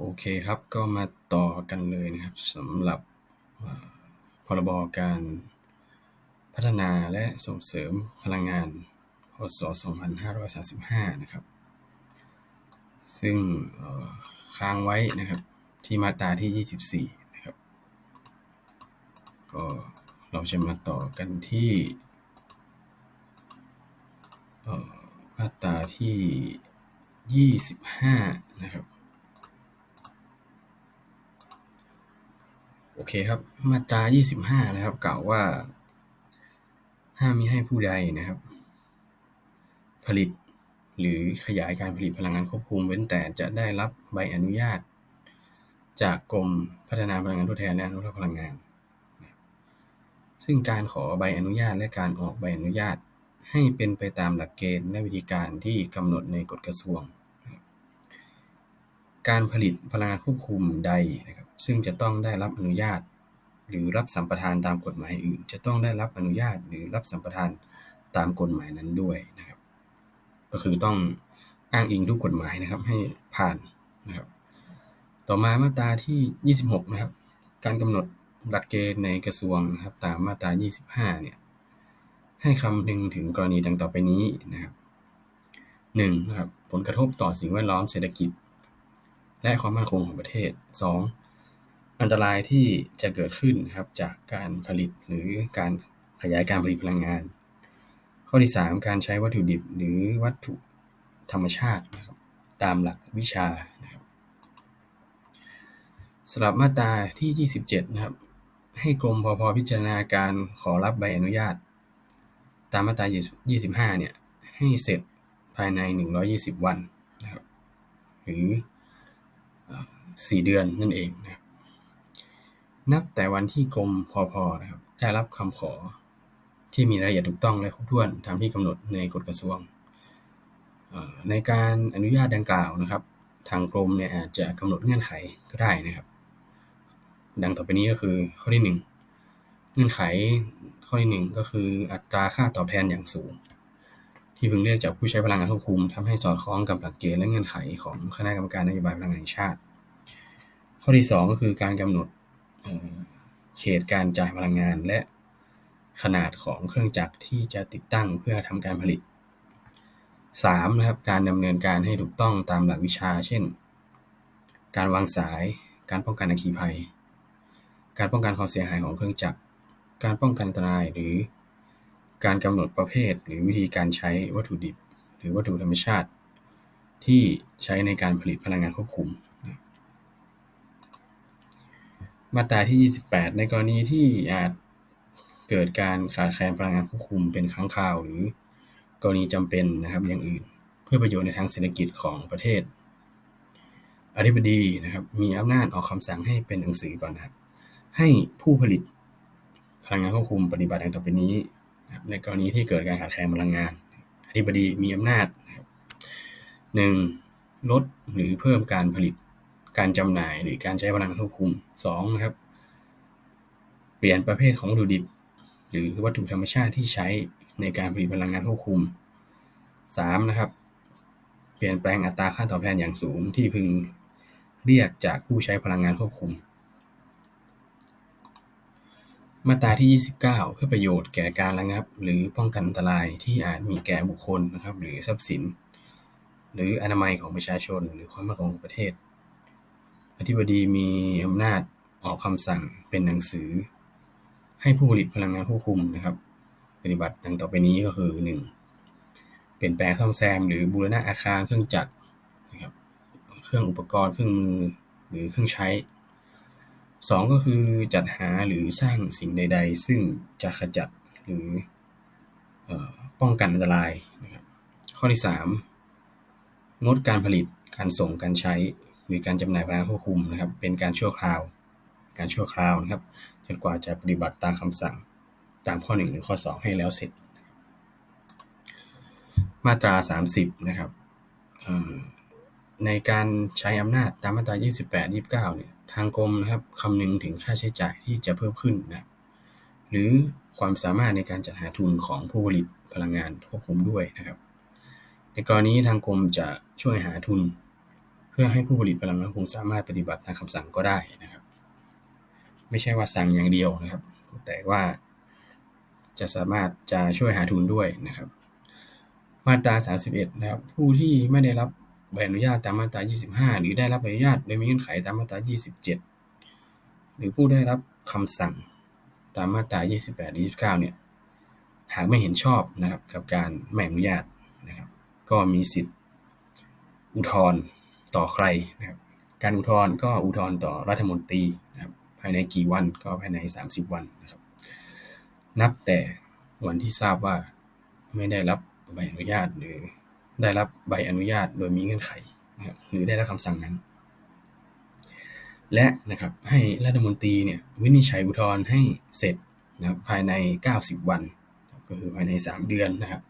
โอเคครับ ก็มาต่อกันเลยนะครับสำหรับพรบการพัฒนาและส่งเสริมพลังงาน พศ 2535 นะครับ ซึ่งค้างไว้นะครับที่มาตราที่ 24 นะครับ ก็เราจะมาต่อกันที่มาตราที่ 25 นะครับโอ เคครับ มาตรา 25 นะครับ กล่าวว่า ห้ามมิให้ผู้ใดนะครับ ผลิต หรือขยายการผลิตพลังงานควบคุม เว้นแต่จะได้รับใบอนุญาต จากกรมพัฒนาพลังงานทดแทนและอนุรักษ์พลังงาน ซึ่งการขอใบอนุญาตและการออกใบอนุญาต ให้เป็นไปตามหลักเกณฑ์และวิธีการที่กำหนดในกฎกระทรวง การผลิตพลังงานควบคุมใดนะครับ ซึ่งจะต้องได้รับอนุญาต หรือรับสัมปทานตามกฎหมายอื่น จะต้องได้รับอนุญาตหรือรับสัมปทานตามกฎหมายนั้นด้วยนะครับ ก็คือต้องอ้างอิงทุกกฎหมายนะครับให้ผ่านนะครับ ต่อมามาตราที่ 26 นะครับ การกำหนดหลักเกณฑ์ในกระทรวงนะครับ ตามมาตรา 25 เนี่ย ให้คำนึงถึงกรณีดังต่อไปนี้นะครับ 1. นะครับ ผลกระทบต่อสิ่งแวดล้อมเศรษฐกิจ และความมั่นคงของประเทศ 2. อันตรายที่จะเกิดขึ้นครับจากการผลิตหรือการขยายการผลิตพลังงาน ข้อที่ 3 การใช้วัตถุดิบหรือวัตถุธรรมชาตินะครับตามหลักวิชานะครับสำหรับมาตราที่ 27 นะครับ ให้กรมพพพิจารณาการขอรับใบอนุญาต ตามมาตรา 25 เนี่ย ให้เสร็จภายใน 120 วันนะครับหรือ 4 เดือนนั่นเองนะครับ นับแต่วันที่กรมพพนะครับ ได้รับคำขอ ที่มีรายละเอียดถูกต้องและครบถ้วนตามที่กำหนดในกฎกระทรวง ในการอนุญาตดังกล่าวนะครับ ทางกรมเนี่ยอาจจะกำหนดเงื่อนไขก็ได้นะครับ ดังต่อไปนี้ก็คือข้อที่ 1 เงื่อนไขข้อที่ 1 ก็คืออัตราค่าตอบแทนอย่างสูง ที่พึงเรียกจากผู้ใช้พลังงานควบคุมทำให้สอดคล้องกับหลักเกณฑ์และเงื่อนไขของคณะกรรมการนโยบายพลังงานแห่งชาติ ข้อที่ 2 ก็คือการกำหนด ตการจ่ายพลังงาน และขนาดของเครื่องจักรที่จะติดตั้งเพื่อทำการผลิต 3. นะครับการดำเนินการให้ถูกต้องตามหลักวิชา เช่น การวางสาย การป้องกันอัคคีภัย การป้องกันความเสียหายของเครื่องจักร การป้องกันอันตรายหรือ การกำหนดประเภท หรือวิธีการใช้วัตถุดิบ หรือวัตถุธรรมชาติ ที่ใช้ในการผลิตพลังงานควบคุม มาตราที่ 28 ในกรณีที่อาจเกิดการขาดแคลนพลังงานควบคุมเป็นครั้งคราว หรือกรณีจำเป็นนะครับอย่างอื่น เพื่อประโยชน์ในทางเศรษฐกิจของประเทศ อธิบดีนะครับมีอำนาจออกคำสั่งให้เป็นหนังสือก่อนนะครับ ให้ผู้ผลิตพลังงานควบคุมปฏิบัติดังต่อไปนี้ ในกรณีที่เกิดการขาดแคลนพลังงาน อธิบดีมีอำนาจหนึ่งลดหรือเพิ่มการผลิต การจำหน่ายหรือการใช้พลังงานควบคุม2นะครับ เปลี่ยนประเภทของวัตถุดิบ หรือวัตถุธรรมชาติที่ใช้ในการผลิตพลังงานควบคุม 3 นะครับ เปลี่ยนแปลงอัตราค่าตอบแทนอย่างสูงที่พึงเรียกจากผู้ใช้พลังงานควบคุม มาตราที่ 29 เพื่อประโยชน์แก่การระงับ หรือป้องกันอันตรายที่อาจมีแก่บุคคลนะครับ หรือทรัพย์สิน หรืออนามัยของประชาชน หรือความมั่นคงของประเทศ อธิบดีมีอำนาจออกคำสั่งเป็นหนังสือ ให้ผู้ผลิตพลังงานควบคุมนะครับ ปฏิบัติดังต่อไปนี้ก็คือ 1. เปลี่ยนแปลงซ่อมแซม หรือบูรณะอาคารเครื่องจักรนะครับเครื่องอุปกรณ์เครื่องมือหรือเครื่องใช้ 2. ก็คือจัดหาหรือสร้างสิ่งใด ๆ ซึ่งจะขจัดหรือป้องกันอันตรายนะครับข้อที่ 3 งดการผลิตการส่งการใช้ หรือการจำหน่ายพลังควบคุมนะครับ เป็นการชั่วคราว การชั่วคราวนะครับ จนกว่าจะปฏิบัติตามคำสั่งตามข้อ 1 หรือข้อ 2 ให้แล้วเสร็จ มาตรา 30 นะครับในการใช้อำนาจตามมาตรา 28 29 เนี่ย ทางกรมนะครับคำนึงถึงค่าใช้จ่ายที่จะเพิ่มขึ้นนะหรือความสามารถในการจัดหาทุนของผู้ผลิตพลังงานควบคุมด้วยนะครับ ในกรณีทางกรมจะช่วยหาทุน พื่อให้ผู้ผลิตพลังงานคงสามารถปฏิบัติตามคำสั่งก็ได้นะครับ ไม่ใช่ว่าสั่งอย่างเดียวนะครับ แต่ว่าจะสามารถจะช่วยหาทุนด้วยนะครับ มาตรา 31 นะครับ ผู้ที่ไม่ได้รับใบอนุญาตตามมาตรา 25 หรือได้รับใบอนุญาตโดยมีเงื่อนไขตามมาตรา 27 หรือผู้ได้รับคำสั่งตามมาตรา 28 หรือ 29 เนี่ย หากไม่เห็นชอบนะครับกับการไม่อนุญาตนะครับ ก็มีสิทธิ์อุทธรณ์ ต่อใครนะครับการอุทธรณ์ก็อุทธรณ์ต่อรัฐมนตรีนะครับภายในกี่วันก็ภายใน 30 วันนะครับ นับแต่วันที่ทราบว่าไม่ได้รับใบอนุญาตหรือได้รับใบอนุญาตโดยมีเงื่อนไขนะครับหรือได้รับคำสั่งนั้น และนะครับให้รัฐมนตรีเนี่ยวินิจฉัยอุทธรณ์ให้เสร็จนะครับภายใน 90 วัน ก็คือภายใน 3 เดือนนะครับ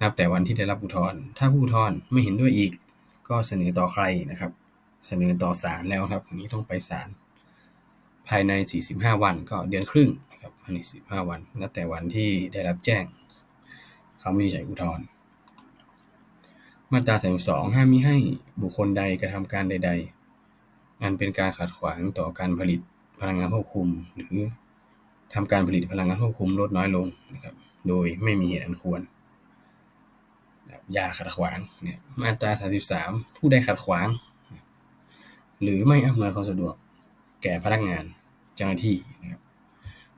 นับแต่วันที่ได้รับอุทธรณ์ถ้าผู้อุทธรณ์ไม่เห็นด้วยอีก ก็เสนอต่อใครนะครับ เสนอต่อศาลแล้วครับอันนี้ต้องไปศาลภายใน 45 วันก็เดือนครึ่งนะครับภายใน15วันนับแต่วันที่ได้รับแจ้งคำวินิจฉัยอุทธรณ์มาตรา32ห้ามมิให้บุคคลใดกระทำการใด ๆ อันเป็นการขัดขวางต่อการผลิตพลังงานควบคุม หรือทำการผลิตพลังงานควบคุมลดน้อยลงนะครับ โดยไม่มีเหตุอันควร ยาขัดขวางเนี่ยมาตรา33 ผู้ใดขัดขวาง หรือไม่อำนวยความสะดวกแก่พนักงานเจ้าหน้าที่นะครับ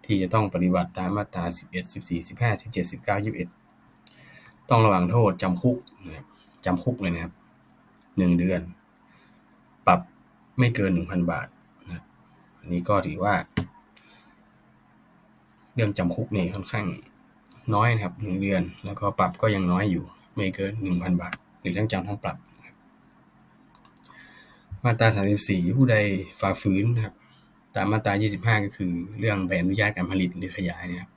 ที่จะต้องปฏิบัติตามมาตรา 11 14 15 17 19 21 ต้องระวังโทษจำคุกนะครับจำคุกเลยนะครับหนึ่งเดือน ปรับไม่เกิน 1,000 บาทนะอันนี้ก็ถือว่า เรื่องจำคุกนี่ค่อนข้างน้อยนะครับหนึ่งเดือน แล้วก็ปรับก็ยังน้อยอยู่ ไม่เกิน 1,000 บาท หรือทั้งจำทั้งปรับมาตรา 34 ผู้ใดฝ่าฝืนนะครับตามมาตรา 25 ก็คือ เรื่องใบอนุญาตการผลิตหรือขยายนะครับ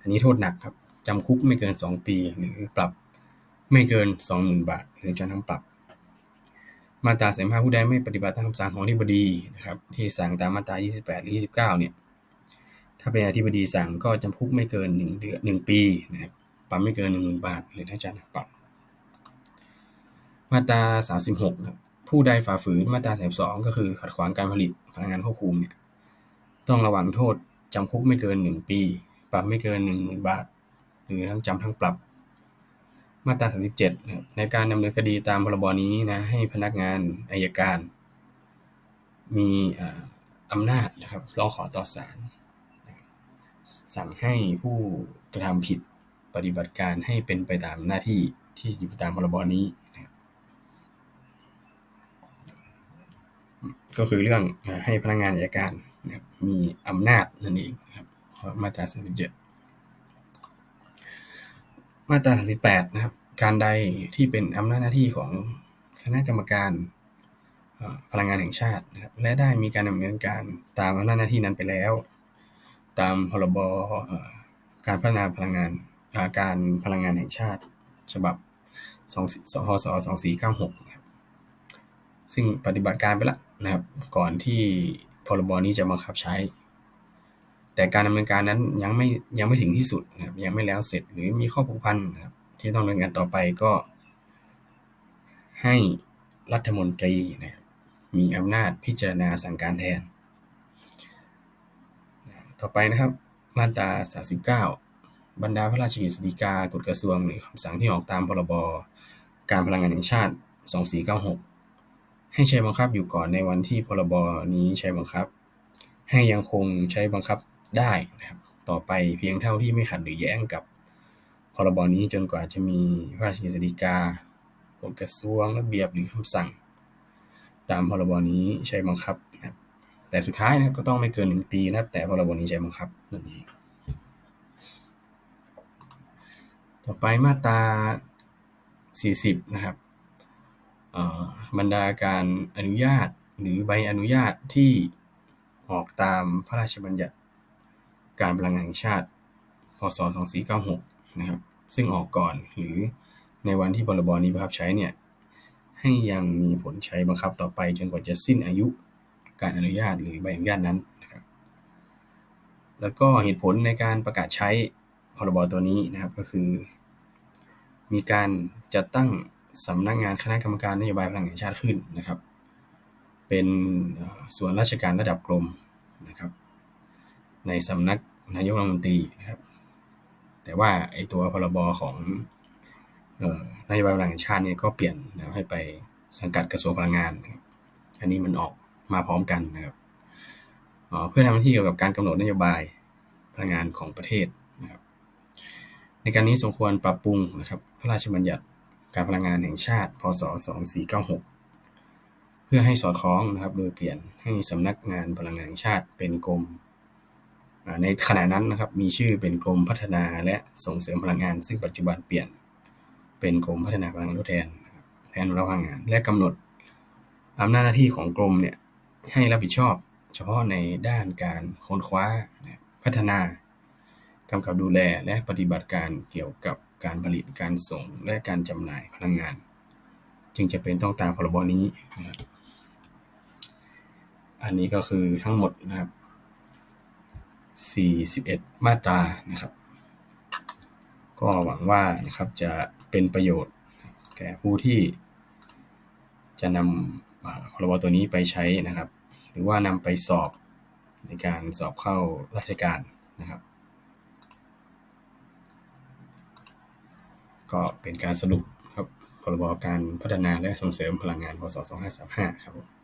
อันนี้โทษหนักครับจำคุกไม่เกิน 2 ปี หรือปรับไม่เกิน 20,000 บาท หรือจำทั้งปรับ มาตรา 35 ผู้ใดไม่ปฏิบัติตามคำสั่งของอธิบดีนะครับ ที่สั่งตามมาตรา 28 หรือ 29 เนี่ย ถ้าเป็นอธิบดีสั่งก็จำคุกไม่เกิน1เดือน1ปีนะครับ ปรับไม่เกิน10,000บาท หรือทั้งจำทั้งปรับ มาตรา36นะครับผู้ใดฝ่าฝืนมาตรา32ก็คือขัดขวางการผลิตพลังงานควบคุมเนี่ยต้องระวังโทษจำคุกไม่เกิน1ปี ปรับไม่เกิน10,000บาท หรือทั้งจำทั้งปรับ มาตรา37นะครับในการดำเนินคดีตามพรบนี้นะให้พนักงานอายการ มีอำนาจนะครับร้องขอต่อศาลสั่งให้ผู้กระทำผิด ปฏิบัติการให้เป็นไปตามหน้าที่ที่อยู่ตามพรบนี้ก็คือเรื่องให้พนักงานอัยการนะครับมีอำนาจนั่นเองครับมาตรา37มาตรา38นะครับการใดที่เป็นอำนาจหน้าที่ของคณะกรรมการพลังงานแห่งชาตินะครับและได้มีการดำเนินการตามอำนาจหน้าที่นั้นไปแล้ว ตามพรบการพัฒนาพลังงาน การพลังงานแห่งชาติ ฉบับ2พศ2496นะครับซึ่งปฏิบัติการไปแล้วนะครับ ก่อนที่พรบนี้จะบังคับใช้ แต่การดำเนินการนั้นยังไม่ยังไม่ถึงที่สุดนะครับ ยังไม่แล้วเสร็จหรือมีข้อผูกพันนะครับ ที่ต้องดำเนินการต่อไปก็ ให้รัฐมนตรีนะครับมีอำนาจพิจารณาสั่งการแทน ต่อไปนะครับ มาตรา39 บรรดาพระราชกฤษฎีกา กฎกระทรวง หรือคำสั่งที่ออกตามพรบ การพลังงานแห่งชาติ 2496 ให้ใช้บังคับอยู่ก่อนในวันที่พรบ นี้ใช้บังคับ ให้ยังคงใช้บังคับได้นะครับต่อไปเพียงเท่าที่ไม่ขัดหรือแย้งกับพรบนี้จนกว่าจะมีพระราชกฤษฎีกากฎกระทรวงระเบียบหรือคำสั่ง ตามพรบนี้ใช้บังคับนะครับแต่สุดท้ายนะก็ต้องไม่เกินหนึ่งปีนะแต่พรบนี้ใช้บังคับนั่นเอง ต่อไปมาตรา 40 นะครับบรรดาการอนุญาตหรือใบอนุญาตที่ออกตามพระราชบัญญัติการพลังงานแห่งชาติ พศ 2496 นะครับ ซึ่งออกก่อนหรือในวันที่พรบนี้บังคับใช้เนี่ย ให้ยังมีผลใช้บังคับต่อไปจนกว่าจะสิ้นอายุการอนุญาตหรือใบอนุญาตนั้นนะครับ แล้วก็เหตุผลในการประกาศใช้พรบตัวนี้นะครับก็คือ มีการจัดตั้งสำนักงานคณะกรรมการนโยบายพลังงานแห่งชาติขึ้นนะครับ เป็นส่วนราชการระดับกรมนะครับ ในสำนักนายกรัฐมนตรีนะครับ แต่ว่าไอตัวพรบของนโยบายพลังงานแห่งชาติเนี่ยก็เปลี่ยนนะให้ไปสังกัดกระทรวงพลังงานนะครับอันนี้มันออกมาพร้อมกันนะครับเพื่อทำหน้าที่เกี่ยวกับการกำหนดนโยบายพลังงานของประเทศนะครับ ในการนี้สมควรปรับปรุงนะครับ พระราชบัญญัติการพลังงานแห่งชาติ พศ 2496 เพื่อให้สอดคล้องนะครับ โดยเปลี่ยนให้สำนักงานพลังงานแห่งชาติเป็นกรม ในขณะนั้นนะครับ มีชื่อเป็นกรมพัฒนาและส่งเสริมพลังงาน ซึ่งปัจจุบันเปลี่ยนเป็นกรมพัฒนาพลังงานทดแทนแทนพลังงาน และกำหนดอำนาจหน้าที่ของกรมเนี่ยให้รับผิดชอบ เฉพาะในด้านการค้นคว้าพัฒนากำกับดูแลและปฏิบัติการเกี่ยวกับ การผลิตการส่งและการจำหน่ายพลังงาน จึงจะเป็นต้องตามพรบนี้นะครับอันนี้ก็คือทั้งหมดนะครับ 41 มาตรานะครับ ก็หวังว่านะครับจะเป็นประโยชน์แก่ผู้ที่จะนำพรบตัวนี้ไปใช้นะครับ หรือว่านำไปสอบในการสอบเข้าราชการนะครับ ก็เป็นการสรุปครับพรบการพัฒนาและส่งเสริมพลังงานพศ2535 ครับ